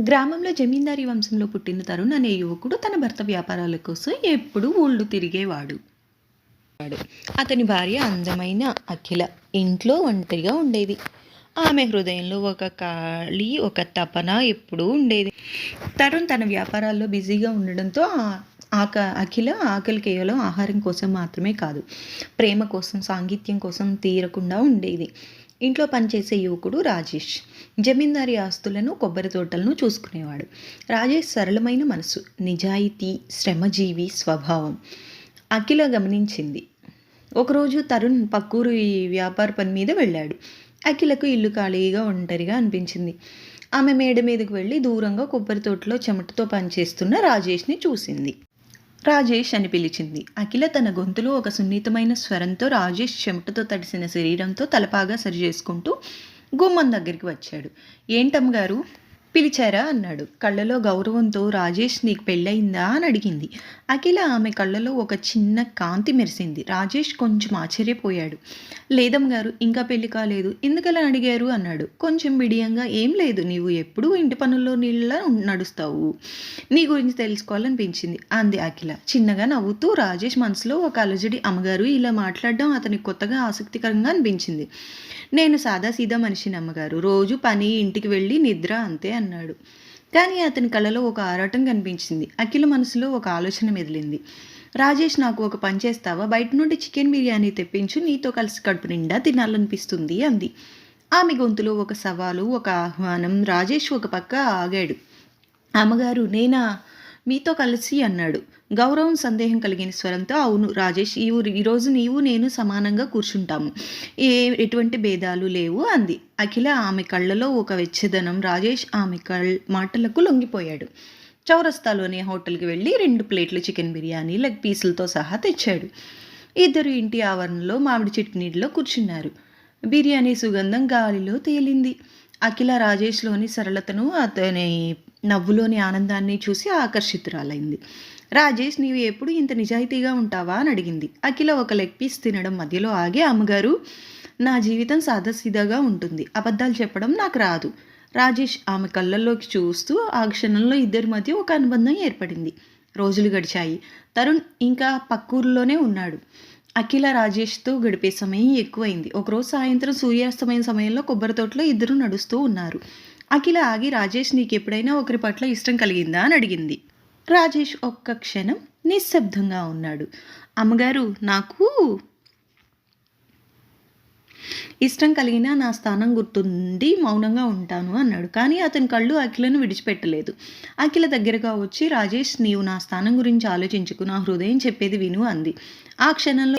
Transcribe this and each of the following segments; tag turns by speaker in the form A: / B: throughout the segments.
A: గ్రామంలో జమీందారీ వంశంలో పుట్టిన తరుణ్ అనే యువకుడు తన భర్త వ్యాపారాల కోసం ఎప్పుడూ ఊళ్ళు తిరిగేవాడు. వాడు. అతని భార్య అందమైన అఖిల ఇంట్లో ఒంటరిగా ఉండేది. ఆమె హృదయంలో ఒక ఖాళీ ఒక తపన ఎప్పుడూ ఉండేది. తరుణ్ తన వ్యాపారాల్లో బిజీగా ఉండడంతో ఆక అఖిల ఆకలి కేవలం ఆహారం కోసం మాత్రమే కాదు ప్రేమ కోసం సాంగిత్యం కోసం తీరకుండా ఉండేది. ఇంట్లో పనిచేసే యువకుడు రాజేష్. జమీందారీ ఆస్తులను కొబ్బరి తోటలను చూసుకునేవాడు. రాజేష్ సరళమైన మనసు నిజాయితీ శ్రమజీవి స్వభావం అఖిల గమనించింది. ఒకరోజు తరుణ్ పక్కూరు ఈ వ్యాపార పని మీద వెళ్ళాడు. అఖిలకు ఇల్లు ఖాళీగా ఒంటరిగా అనిపించింది. ఆమె మేడ మీదకు వెళ్ళి దూరంగా కొబ్బరి తోటలో చెమటతో పనిచేస్తున్న రాజేష్ని చూసింది. రాజేష్ అని పిలిచింది. అఖిల తన గొంతులో ఒక సున్నితమైన స్వరంతో రాజేష్ చెమటతో తడిసిన శరీరంతో తలపాగా సరి చేసుకుంటూ గుమ్మం దగ్గరికి వచ్చాడు. ఏంటమ్మ గారు? పిలిచారా? అన్నాడు. కళ్ళలో గౌరవంతో రాజేష్ నీకు పెళ్ళయిందా? అని అడిగింది. అఖిల ఆమె కళ్ళలో ఒక చిన్న కాంతి మెరిసింది. రాజేష్ కొంచెం ఆశ్చర్యపోయాడు. లేదమ్మ గారు ఇంకా పెళ్ళి కాలేదు. ఎందుకలా అడిగారు? అన్నాడు. కొంచెం బిడియంగా ఏం లేదు. నీవు ఎప్పుడూ ఇంటి పనుల్లో నీళ్ళ నడుస్తావు. నీ గురించి తెలుసుకోవాలనిపించింది అంది అఖిల. చిన్నగా నవ్వుతూ రాజేష్ మనసులో ఒక అలజడి అమ్మగారు ఇలా మాట్లాడడం అతనికి కొత్తగా ఆసక్తికరంగా అనిపించింది. నేను సాదా సీదా మనిషిని అమ్మగారు. రోజు పని ఇంటికి వెళ్ళి నిద్ర అంతే అన్నాడు. కానీ అతని కళ్ళలో ఒక ఆరాటం కనిపించింది. అఖిల మనసులో ఒక ఆలోచన మెదిలింది. రాజేష్ నాకు ఒక పని చేస్తావా? బయట నుండి చికెన్ బిర్యానీ తెప్పించు నీతో కలిసి కడుపు నిండా తినాలనిపిస్తుంది అంది. ఆమె గొంతులో ఒక సవాలు ఒక ఆహ్వానం రాజేష్ ఒక పక్క ఆగాడు. అమ్మగారు నేనా మీతో కలిసి అన్నాడు. గౌరవం సందేహం కలిగిన స్వరంతో అవును రాజేష్ ఈ ఊరు- ఈరోజు నీవు నేను సమానంగా కూర్చుంటాము. ఏ ఎటువంటి భేదాలు లేవు అంది. అఖిల ఆమె కళ్ళలో ఒక వెచ్చదనం. రాజేష్ ఆమె కళ్ మాటలకు లొంగిపోయాడు. చౌరస్తాలోని హోటల్కి వెళ్ళి రెండు ప్లేట్లు చికెన్ బిర్యానీ లెగ్ పీసులతో సహా తెచ్చాడు. ఇద్దరు ఇంటి ఆవరణలో మామిడి చెట్టు నీటిలో కూర్చున్నారు. బిర్యానీ సుగంధం గాలిలో తేలింది. అఖిల రాజేష్లోని సరళతను అతని నవ్వులోని ఆనందాన్ని చూసి ఆకర్షితురాలైంది. రాజేష్ నీవు ఎప్పుడు ఇంత నిజాయితీగా ఉంటావా? అని అడిగింది. అఖిల ఒక లెగ్ పీస్ తినడం మధ్యలో ఆగి అమ్మగారు నా జీవితం సాదాసీదాగా ఉంటుంది. అబద్ధాలు చెప్పడం నాకు రాదు. రాజేష్ ఆమె కళ్ళల్లోకి చూస్తూ ఆ క్షణంలో ఇద్దరి మధ్య ఒక అనుబంధం ఏర్పడింది. రోజులు గడిచాయి. తరుణ్ ఇంకా పక్కూరులోనే ఉన్నాడు. అఖిల రాజేష్తో గడిపే సమయం ఎక్కువైంది. ఒకరోజు సాయంత్రం సూర్యాస్తమైన సమయంలో కొబ్బరి తోటలో ఇద్దరు నడుస్తూ ఉన్నారు. అఖిల ఆగి రాజేష్ నీకు ఎప్పుడైనా ఒకరి పట్ల ఇష్టం కలిగిందా అని అడిగింది. రాజేష్ ఒక్క క్షణం నిశ్శబ్దంగా ఉన్నాడు. అమ్మగారు నాకు ఇష్టం కలిగినా నా స్థానం గుర్తుండి మౌనంగా ఉంటాను అన్నాడు. కానీ అతని కళ్ళు అఖిలను విడిచిపెట్టలేదు. అఖిల దగ్గరగా వచ్చి రాజేష్ నీవు నా స్థానం గురించి ఆలోచించుకు నా హృదయం చెప్పేది విను అంది. ఆ క్షణంలో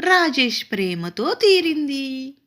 A: రాజేష్ ప్రేమతో తీరింది.